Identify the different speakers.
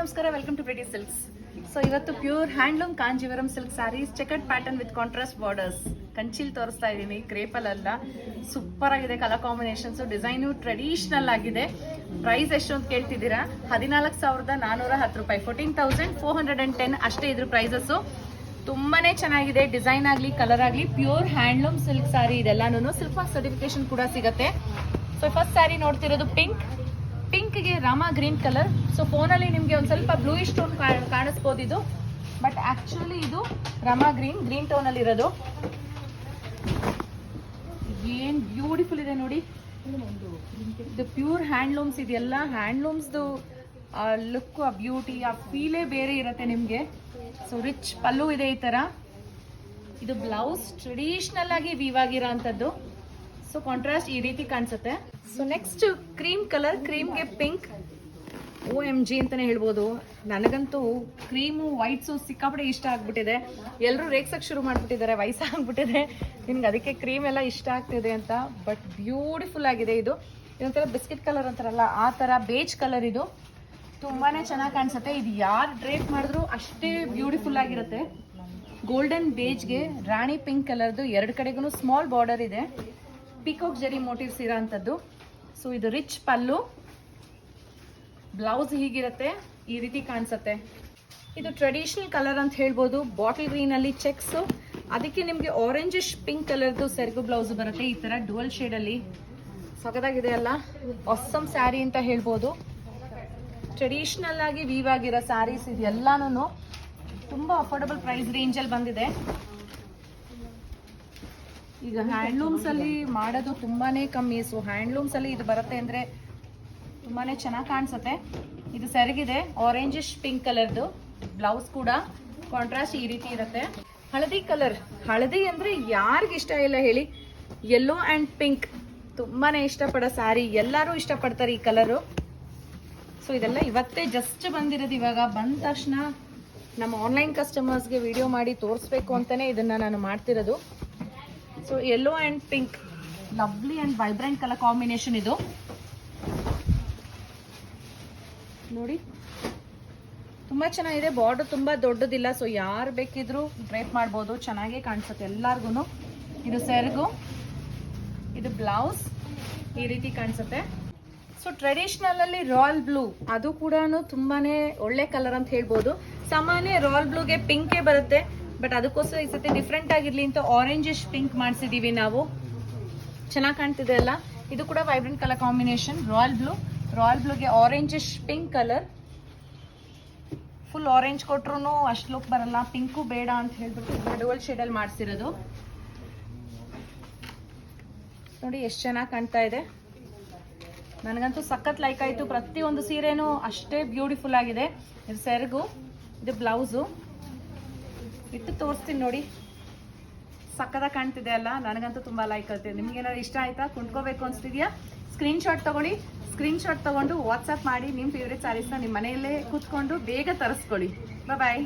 Speaker 1: ನಮಸ್ಕಾರ. Welcome to British silks so ಇವತ್ತು pure handloom Kanjeevaram silk saris checked pattern with contrast borders ಕಂಚಿಲ್ ತೋರಿಸ್ತಾ ಇದ್ದೀನಿ. ಕ್ರೇಪಲ್ ಅಲ್ಲ ಸೂಪರ್ ಆಗಿದೆ ಕಲರ್ ಕಾಂಬಿನೇಷನ್ಸ್ ಡಿಸೈನು ಟ್ರೆಡಿಷನಲ್ ಆಗಿದೆ. ಪ್ರೈಸ್ ಎಷ್ಟು ಅಂತ ಕೇಳ್ತಿದ್ದೀರಾ? ಹದಿನಾಲ್ಕು ಸಾವಿರದ ನಾನೂರ ಹತ್ತು ರೂಪಾಯಿ. Fourteen thousand four hundred and ten ಅಷ್ಟೇ ಇದ್ರ ಪ್ರೈಸಸ್ಸು ತುಂಬಾ ಚೆನ್ನಾಗಿದೆ. ಡಿಸೈನ್ ಆಗಲಿ ಕಲರ್ ಆಗಲಿ ಪ್ಯೂರ್ ಹ್ಯಾಂಡ್ಲೂಮ್ ಸಿಲ್ಕ್ ಸ್ಯಾರಿ ಇದೆಲ್ಲನೂ ಸಿಲ್ಕ್ ಸರ್ಟಿಫಿಕೇಶನ್ ಕೂಡ ಸಿಗುತ್ತೆ. ಸೊ ಫಸ್ಟ್ ಸ್ಯಾರಿ ನೋಡ್ತಿರೋದು ಪಿಂಕ್ ಪಿಂಕ್ಗೆ ರಾಮ ಗ್ರೀನ್ ಕಲರ್. ಸೊ ಫೋನಲ್ಲಿ ನಿಮಗೆ ಒಂದು ಸ್ವಲ್ಪ ಬ್ಲೂಯಿಶ್ ಟೋನ್ ಕಾಣಿಸ್ಬೋದು ಇದು. ಬಟ್ ಆ್ಯಕ್ಚುಲಿ ಇದು ರಾಮ ಗ್ರೀನ್ ಗ್ರೀನ್ ಟೋನಲ್ಲಿ ಇರೋದು. ಏನು ಬ್ಯೂಟಿಫುಲ್ ಇದೆ ನೋಡಿ. ಇದು ಪ್ಯೂರ್ ಹ್ಯಾಂಡ್ಲೂಮ್ಸ್ ಇದೆಲ್ಲ ಹ್ಯಾಂಡ್ಲೂಮ್ಸ್ದು ಲುಕ್ ಆ ಬ್ಯೂಟಿ ಆ ಫೀಲೇ ಬೇರೆ ಇರುತ್ತೆ ನಿಮಗೆ. ಸೊ ರಿಚ್ ಪಲ್ಲು ಇದೆ ಈ ಥರ ಇದು ಬ್ಲೌಸ್ ಟ್ರೆಡಿಷ್ನಲ್ ಆಗಿ ವಿವಾಗಿರೋ ಅಂಥದ್ದು. ಸೊ ಕಾಂಟ್ರಾಸ್ಟ್ ಈ ರೀತಿ ಕಾಣಿಸುತ್ತೆ. ಸೊ ನೆಕ್ಸ್ಟ್ ಕ್ರೀಮ್ ಕಲರ್ ಕ್ರೀಮ್ಗೆ ಪಿಂಕ್ ಓ ಎಂ ಜಿ ಅಂತಾನೆ ಹೇಳ್ಬೋದು. ನನಗಂತೂ ಕ್ರೀಮು ವೈಟ್ಸು ಸಿಕ್ಕಾಪಟ್ಟೆ ಇಷ್ಟ ಆಗ್ಬಿಟ್ಟಿದೆ. ಎಲ್ಲರೂ ರೇಗ್ಸಕ್ಕೆ ಶುರು ಮಾಡ್ಬಿಟ್ಟಿದ್ದಾರೆ ವಯಸ್ಸಾಗ್ಬಿಟ್ಟಿದೆ ನಿಮ್ಗೆ ಅದಕ್ಕೆ ಕ್ರೀಮ್ ಎಲ್ಲ ಇಷ್ಟ ಆಗ್ತಿದೆ ಅಂತ. ಬಟ್ ಬ್ಯೂಟಿಫುಲ್ ಆಗಿದೆ ಇದು. ಇದೊಂಥರ ಬಿಸ್ಕೆಟ್ ಕಲರ್ ಅಂತಾರಲ್ಲ, ಆ ಥರ ಬೇಜ್ ಕಲರ್ ಇದು. ತುಂಬಾ ಚೆನ್ನಾಗಿ ಕಾಣಿಸುತ್ತೆ. ಇದು ಯಾರು ಡ್ರೇಪ್ ಮಾಡಿದ್ರು ಅಷ್ಟೇ ಬ್ಯೂಟಿಫುಲ್ ಆಗಿರುತ್ತೆ. ಗೋಲ್ಡನ್ ಬೇಜ್ಗೆ ರಾಣಿ ಪಿಂಕ್ ಕಲರ್ದು ಎರಡು ಕಡೆಗೂ ಸ್ಮಾಲ್ ಬಾರ್ಡರ್ ಇದೆ. ಪಿಕಾಕ್ ಜರಿ ಮೋಟಿವ್ಸ್ ಇರೋಂಥದ್ದು. ಸೊ ಇದು ರಿಚ್ ಪಲ್ಲು. ಬ್ಲೌಸ್ ಹೀಗಿರುತ್ತೆ. ಈ ರೀತಿ ಕಾಣಿಸುತ್ತೆ. ಇದು ಟ್ರೆಡಿಷನಲ್ ಕಲರ್ ಅಂತ ಹೇಳ್ಬೋದು. ಬಾಟಲ್ ಗ್ರೀನಲ್ಲಿ ಚೆಕ್ಸು ಅದಕ್ಕೆ ನಿಮಗೆ ಆರೆಂಜಿಶ್ ಪಿಂಕ್ ಕಲರ್ದು ಸೆರಗು ಬ್ಲೌಸ್ ಬರುತ್ತೆ. ಈ ಥರ ಡುವಲ್ ಶೇಡಲ್ಲಿ ಸೊಗದಾಗಿದೆ ಅಲ್ಲ. ಹೊಸಮ್ ಸ್ಯಾರಿ ಅಂತ ಹೇಳ್ಬೋದು. ಟ್ರೆಡಿಷನಲ್ ಆಗಿ ವೀವ್ ಆಗಿರೋ ಸ್ಯಾರೀಸ್ ಇದೆಲ್ಲಾನು ತುಂಬ ಅಫೋರ್ಡಬಲ್ ಪ್ರೈಸ್ ರೇಂಜಲ್ಲಿ ಬಂದಿದೆ. ಈಗ ಹ್ಯಾಂಡ್ಲೂಮ್ಸ್ ಅಲ್ಲಿ ಮಾಡೋದು ತುಂಬಾನೇ ಕಮ್ಮಿ. ಸೊ ಹ್ಯಾಂಡ್ಲೂಮ್ಸ್ ಅಲ್ಲಿ ಇದು ಬರುತ್ತೆ ಅಂದ್ರೆ ತುಂಬಾನೇ ಚೆನ್ನಾಗಿ ಕಾಣಿಸುತ್ತೆ. ಇದು ಸರಿಗಿದೆ ಆರೆಂಜಿಶ್ ಪಿಂಕ್ ಕಲರ್ದು ಬ್ಲೌಸ್ ಕೂಡ. ಕಾಂಟ್ರಾಸ್ಟ್ ಈ ರೀತಿ ಇರುತ್ತೆ. ಹಳದಿ ಕಲರ್ ಹಳದಿ ಅಂದ್ರೆ ಯಾರಿಗೆ ಇಷ್ಟ ಇಲ್ಲ ಹೇಳಿ. ಯೆಲ್ಲೋ ಆ್ಯಂಡ್ ಪಿಂಕ್ ತುಂಬಾನೇ ಇಷ್ಟಪಡೋ ಸ್ಯಾರಿ ಎಲ್ಲರೂ ಇಷ್ಟಪಡ್ತಾರೆ ಈ ಕಲರು ಸೊ ಇದೆಲ್ಲ ಇವತ್ತೇ ಜಸ್ಟ್ ಬಂದಿರೋದು ಇವಾಗ. ಬಂದ ತಕ್ಷಣ ನಮ್ಮ ಆನ್ಲೈನ್ ಕಸ್ಟಮರ್ಸ್ಗೆ ವಿಡಿಯೋ ಮಾಡಿ ತೋರಿಸ್ಬೇಕು ಅಂತಲೇ ಇದನ್ನು ನಾನು ಮಾಡ್ತಿರೋದು. So yellow and pink lovely and vibrant colour combination ಇದು. ನೋಡಿ. ತುಂಬ ಚೆನ್ನಾಗಿದೆ. ಬಾರ್ಡರ್ ತುಂಬ ದೊಡ್ಡದಿಲ್ಲ. ಸೊ ಯಾರು ಬೇಕಿದ್ರೂ ಡ್ರೇಪ್ ಮಾಡ್ಬೋದು. ಚೆನ್ನಾಗೇ ಕಾಣಿಸುತ್ತೆ ಎಲ್ಲಾರ್ಗು ಇದು ಸೆರಗು. ಇದು ಬ್ಲೌಸ್ ಈ ರೀತಿ ಕಾಣಿಸುತ್ತೆ. ಸೊ ಟ್ರೆಡಿಷನಲ್ ಅಲ್ಲಿ ರಾಯಲ್ ಬ್ಲೂ ಅದು ಕೂಡ ತುಂಬಾನೇ ಒಳ್ಳೆ ಕಲರ್ ಅಂತ ಹೇಳ್ಬೋದು. ಸಾಮಾನ್ಯ ರಾಯಲ್ ಬ್ಲೂಗೆ ಪಿಂಕೇ ಬರುತ್ತೆ. ಬಟ್ ಅದಕ್ಕೋಸ್ಕರ ಈ ಸತಿ ಡಿಫ್ರೆಂಟ್ ಆಗಿರ್ಲಿ ಅಂತ ಆರೆಂಜಿಶ್ ಪಿಂಕ್ ಮಾಡಿಸಿದೀವಿ ನಾವು. ಚೆನ್ನಾಗಿ ಕಾಣ್ತಿದೆ ಅಲ್ಲ? ಇದು ಕೂಡ vibrant colour combination royal blue royal ಬ್ಲೂಗೆ orangish pink colour full orange ಕೊಟ್ರು ಅಷ್ಟು ಲುಕ್ ಬರಲ್ಲ. ಪಿಂಕು ಬೇಡ ಅಂತ ಹೇಳ್ಬಿಟ್ಟು ಡುವಲ್ ಶೇಡಲ್ಲಿ ಮಾಡಿಸಿರೋದು. ನೋಡಿ, ಎಷ್ಟು ಚೆನ್ನಾಗಿ ಕಾಣ್ತಾ ಇದೆ. ನನಗಂತೂ ಸಖತ್ ಲೈಕ್ ಆಯಿತು. ಪ್ರತಿಯೊಂದು ಸೀರೆನೂ ಅಷ್ಟೇ ಬ್ಯೂಟಿಫುಲ್ ಆಗಿದೆ. ಇದು ಸೆರಗು, ಇದು ಬ್ಲೌಸು ಇಟ್ಟು ತೋರಿಸ್ತೀನಿ ನೋಡಿ. ಸಕ್ಕದ ಕಾಣ್ತಿದೆ ಅಲ್ಲ, ನನಗಂತೂ ತುಂಬ ಲೈಕ್ ಆಗ್ತಿದೆ ನಿಮ್ಗೆ ಏನಾದ್ರು ಇಷ್ಟ ಆಯ್ತಾ? ಕೊಂಡ್ಕೋಬೇಕು ಅನ್ಸ್ತಿದ್ಯಾ? ಸ್ಕ್ರೀನ್ಶಾಟ್ ತಗೊಳ್ಳಿ. ಸ್ಕ್ರೀನ್ಶಾಟ್ ತಗೊಂಡು ವಾಟ್ಸಪ್ ಮಾಡಿ ನಿಮ್ಮ ಫೇವ್ರೆಟ್ ಸ್ಯಾರೀಸ್ನ ನಿಮ್ಮ ಮನೆಯಲ್ಲೇ ಕೂತ್ಕೊಂಡು ಬೇಗ ತರಿಸ್ಕೊಳ್ಳಿ. ಬಾಯ್